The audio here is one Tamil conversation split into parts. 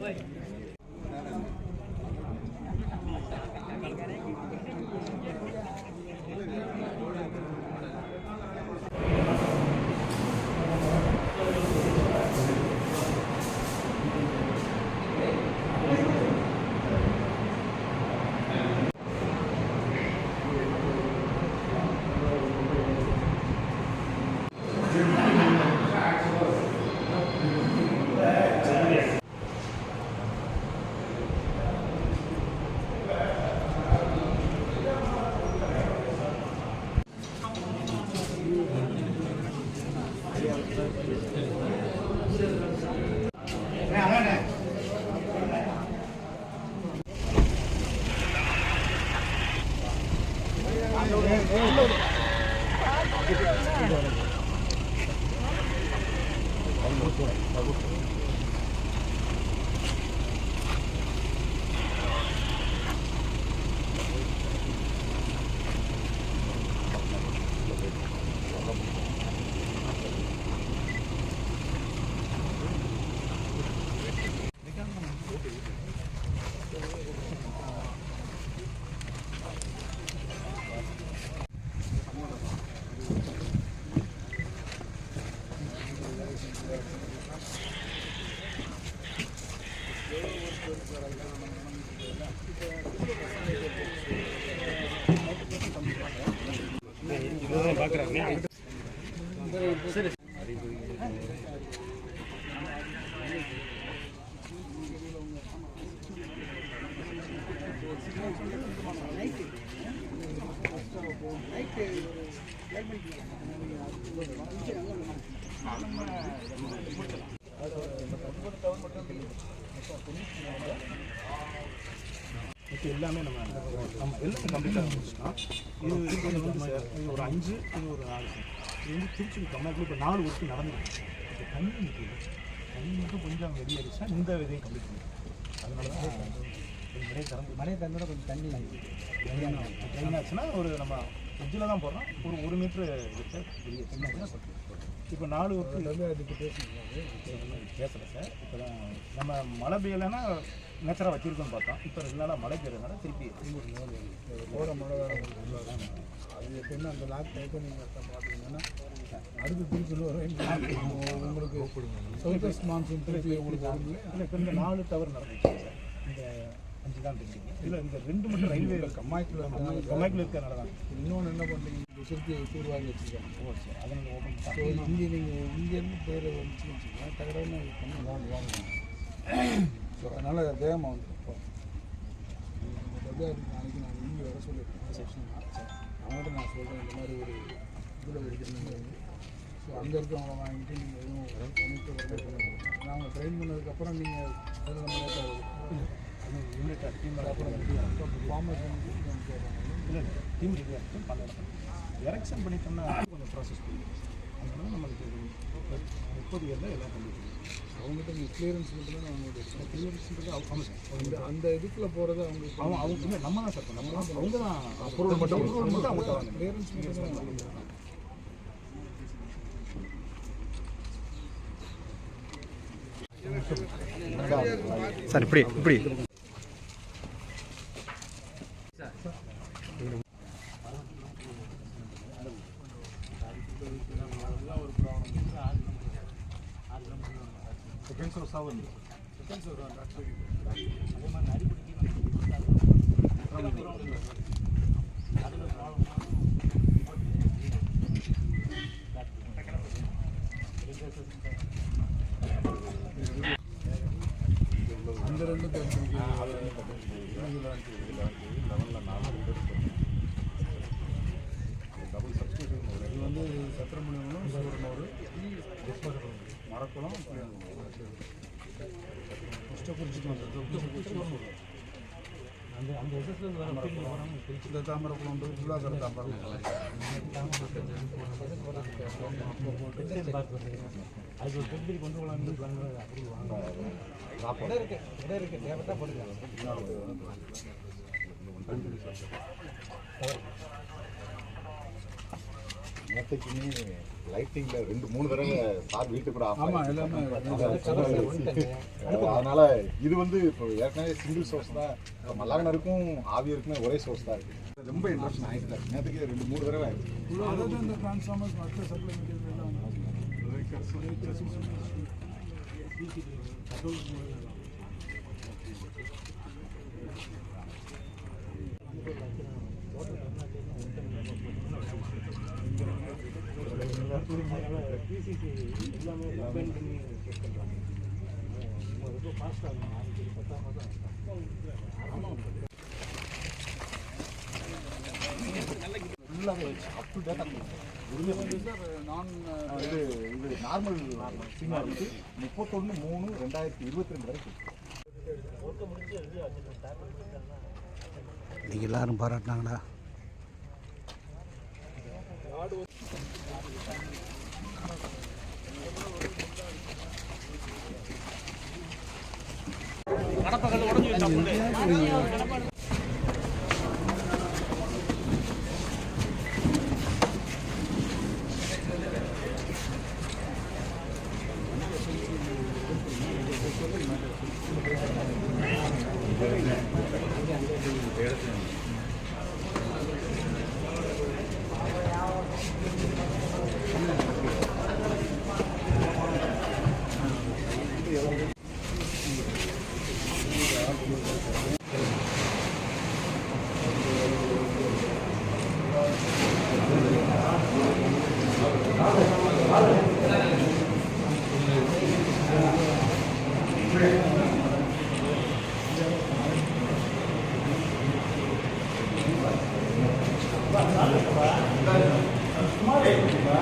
Wait. சரி லைட் லைட் பண்ணிக்கலாம் இது எல்லாமே நம்ம நம்ம எல்லாமே கம்ப்ளீட்டாக இருந்துச்சுன்னா இது இது வந்து சார் இது ஒரு அஞ்சு இது ஒரு நாலு சார் இது வந்து திருச்சி கம்மியாக இப்போ நாலு ஒர்க்கு நடந்துருக்கு இப்போ தண்ணி நிற்கிது தண்ணி மட்டும் கொஞ்சம் வெளியேறிச்சுன்னா இந்த இதையும் கம்ப்ளீட் பண்ணிடும் அதனால தான் கொஞ்சம் மழை திறந்து மழை தந்தோட கொஞ்சம் தண்ணி ட்ரெயின் ஆச்சுன்னா ஒரு நம்ம ஃப்ரிட்ஜில் தான் போடுறோம் ஒரு ஒரு மீட்ரு வச்சு வெளியே. தண்ணி ஆச்சுன்னா இப்போ நாலு ஒர்க்கு வந்து அதுக்கு பேசுங்க பேசலை சார். இப்போ தான் நம்ம மழை பெய்யலைன்னா நேச்சராக வச்சிருக்கோம்னு பார்த்தோம். இப்போ ரெண்டு நாளாக மழை பெய்யறதுனால திருப்பி போகிற மழை அது எப்படின்னா அந்த லாக் டைப்பை நீங்கள் பார்த்தீங்கன்னா அடுத்து திருப்பி உங்களுக்கு சவுத் வெஸ்ட் மான்சூன் திருப்பி உங்களுக்கு இல்லை இப்போ இந்த நாலு தவறு நடந்துச்சு. அஞ்சு தான் பெண்டிங் இதில் இந்த ரெண்டு மட்டும் ரயில்வே கம்மாய்க்குள்ள கம்மாய்க்கில் இருக்கிறனால தான் இன்னொன்று என்ன பண்ணுறீங்க? இந்த சுருக்கி தூர்வாரி வச்சுருக்காங்க ஓ சார். அதை நீங்கள் ஓப்பன் ஸோ இங்கே நீங்கள் இங்கேருந்து பேர் வந்துச்சுன்னு வச்சுக்கோங்க. தகவல்னு பண்ணி வாங்க வாங்க ஸோ அதனால் வேகமாக நீங்கள் நாளைக்கு நான் இங்கே வர சொல்லியிருக்கேன் செக்ஷன் அவங்கள்ட்ட நான் சொல்கிறேன் இந்த மாதிரி ஒரு இதில் இருக்கிறீங்க ஸோ அங்கே இருக்கவங்க வாங்கிட்டு நீங்கள் எதுவும் அவங்க ட்ரெயின் பண்ணதுக்கப்புறம் நீங்கள் அதில் நம்ம லேட்டாக யூனிட் டீம் அப்புறம் ஃபார்மர்ஸ் வந்து கேட்குறாங்க இல்லை டீம் ரெடியாக இருக்கும் பண்ணலாம் எரெக்ஷன் பண்ணிட்டோம்னா கொஞ்சம் ப்ராசஸ் பண்ணுவோம் அதனால் நம்மளுக்கு ஒரு முப்பது பேரில் எல்லாம் பண்ணிட்டு அவங்ககிட்ட இந்த கிளியரன்ஸ் மட்டும் தான் அவங்கள்ட்ட எடுக்கணும் கிளியரன்ஸ்ன்றது ஆமாம் அந்த அந்த இதுக்குள்ளே போகிறது அவங்களுக்கு அவங்க அவங்க இல்லை நம்ம தான் சார் நம்ம தான் அவங்க தான் அப்ரூவல் மட்டும் அப்ரூவல் மட்டும் அவங்க தான் கிளியரன்ஸ் மட்டும் தான் சார் இப்படி இப்படி. அந்த ரெண்டு தெரிஞ்சுருக்கு இது வந்து சத்திரமணியங்களும் சூரனூர் மரக்குளம் புளியங்குளம் ஃபஸ்ட்டு குறிச்சிட்டு வந்தது அந்த அந்த எஸ்எஸ்ல இந்த தாமரைக்குளம் வந்து சுதாகர் தாமரை அதுக்கு ஒரு பெரிய கொண்டு போகலாம்னு அப்படி வாங்க இடம் இருக்கு இடம் இருக்கு தேவைட்டா போட்டுக்கலாம் நேற்றுக்குமே லைட்டிங்ல ரெண்டு மூணு தடவை சார் வீட்டு கூட ஆஃப் ஆமாம் எல்லாமே அதனால இது வந்து இப்போ ஏற்கனவே சிங்கிள் சோர்ஸ் தான். மல்லாகனருக்கும் ஆவியருக்குமே ஒரே சோர்ஸ் தான் இருக்கு. ரொம்ப இன்ட்ரெஸ்ட் ஆகிட்டு நேற்றுக்கு ரெண்டு மூணு தடவை ஆயிடுச்சு. பிசிசி எல்லாமே கம்பைன் பண்ணி செக் பண்ணுறாங்க ரொம்ப ஃபாஸ்ட்டாக இருக்கும் ஆரம்பிச்சு பத்தாம் மாதம் நான் இது இது நார்மல் சிம்மா இருக்கு முப்பத்தொன்று மூணு ரெண்டாயிரத்தி இருபத்தி ரெண்டு வரைக்கும் இன்னைக்கு எல்லாரும் பாராட்டினாங்களா? கடப்பகல் உடஞ்சி Mali, di ba?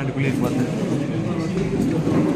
அதுக்குள்ளே பார்த்து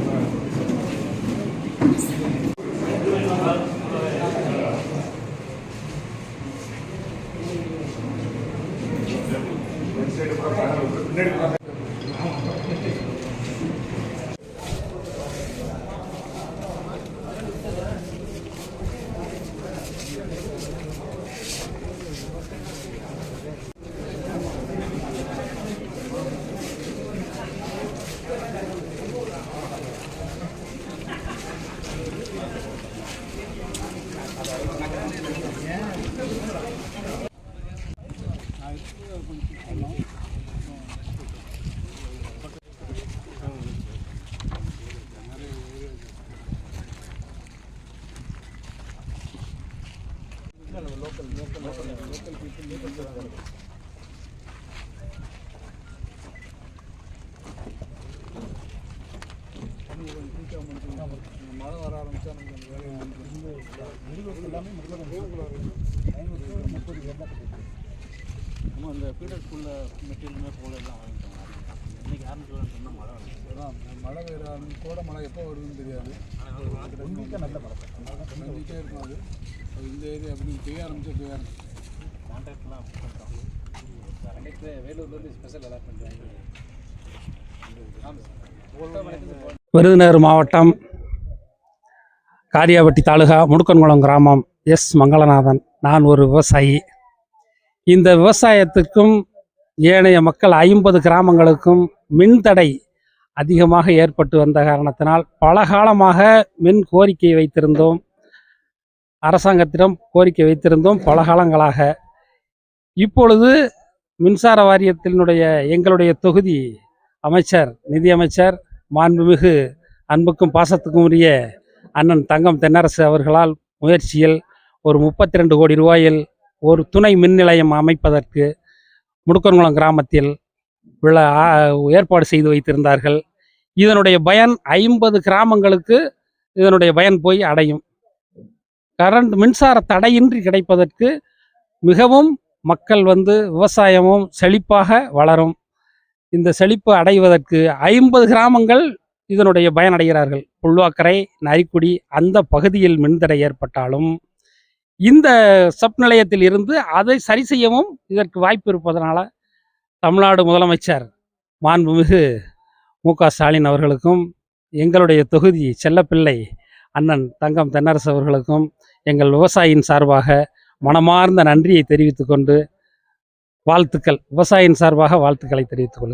மழை வர ஆரம்பிச்சா நமக்கு அந்த வேலையை எல்லாமே முப்பது ஐநூறு முப்பது எல்லாம் தான் நம்ம இந்த ஃபீடர் ஸ்கூலில் மெட்டீரியலுமே போல எல்லாம் வாங்கிட்டோம். இன்னைக்கு ஆரம்பிச்சு சொன்னால் மழை அதான் மழை ஆரம்பி கோடை மழை எப்போ வருதுன்னு தெரியாது. ஒன் வீக்காக நல்ல மழை வந்துகிட்டே இருக்கும் அது. அது இந்த ஏரியா அப்படி பெய்ய ஆரம்பிச்சா பெய்ய ஆரம்பிச்சு. கான்ட்ராக்ட்லாம் பண்ணுறோம் வேலூர்லேருந்து ஸ்பெஷல் அலாட்மெண்ட் வாங்கி விருதுநகர் மாவட்டம் காரியாபட்டி தாலுகா முடுக்கன்குளம் கிராமம் எஸ் மங்களநாதன். நான் ஒரு விவசாயி. இந்த விவசாயத்துக்கும் ஏனைய மக்கள் ஐம்பது கிராமங்களுக்கும் மின்தடை அதிகமாக ஏற்பட்டு வந்த காரணத்தினால் பல காலமாக மின் கோரிக்கை வைத்திருந்தோம். அரசாங்கத்திடம் கோரிக்கை வைத்திருந்தோம் பல காலங்களாக. இப்பொழுது மின்சார வாரியத்தினுடைய எங்களுடைய தொகுதி அமைச்சர் நிதியமைச்சர் மாண்புமிகு அன்புக்கும் பாசத்துக்கும் உரிய அண்ணன் தங்கம் தென்னரசு அவர்களால் முயற்சியில் ஒரு முப்பத்தி ரெண்டு கோடி ரூபாயில் ஒரு துணை மின் நிலையம் அமைப்பதற்கு முடுக்கன்குளம் கிராமத்தில் உள்ள ஏற்பாடு செய்து வைத்திருந்தார்கள். இதனுடைய பயன் ஐம்பது கிராமங்களுக்கு இதனுடைய பயன் போய் அடையும். கரண்ட் மின்சார தடையின்றி கிடைப்பதற்கு மிகவும் மக்கள் வந்து விவசாயமும் செழிப்பாக வளரும். இந்த செழிப்பு அடைவதற்கு ஐம்பது கிராமங்கள் இதனுடைய பயனடைகிறார்கள். புல்வாக்கரை நரிக்குடி அந்த பகுதியில் மின்தடை ஏற்பட்டாலும் இந்த சப் நிலையத்தில் இருந்து அதை சரி செய்யவும் இதற்கு வாய்ப்பு இருப்பதனால தமிழ்நாடு முதலமைச்சர் மாண்புமிகு மு க ஸ்டாலின் அவர்களுக்கும் எங்களுடைய தொகுதி செல்லப்பிள்ளை அண்ணன் தங்கம் தென்னரசு அவர்களுக்கும் எங்கள் விவசாயியின் சார்பாக மனமார்ந்த நன்றியை தெரிவித்துக்கொண்டு வாழ்த்துக்கள். விவசாயியின் சார்பாக வாழ்த்துக்களை தெரிவித்துக் கொள்கிறேன்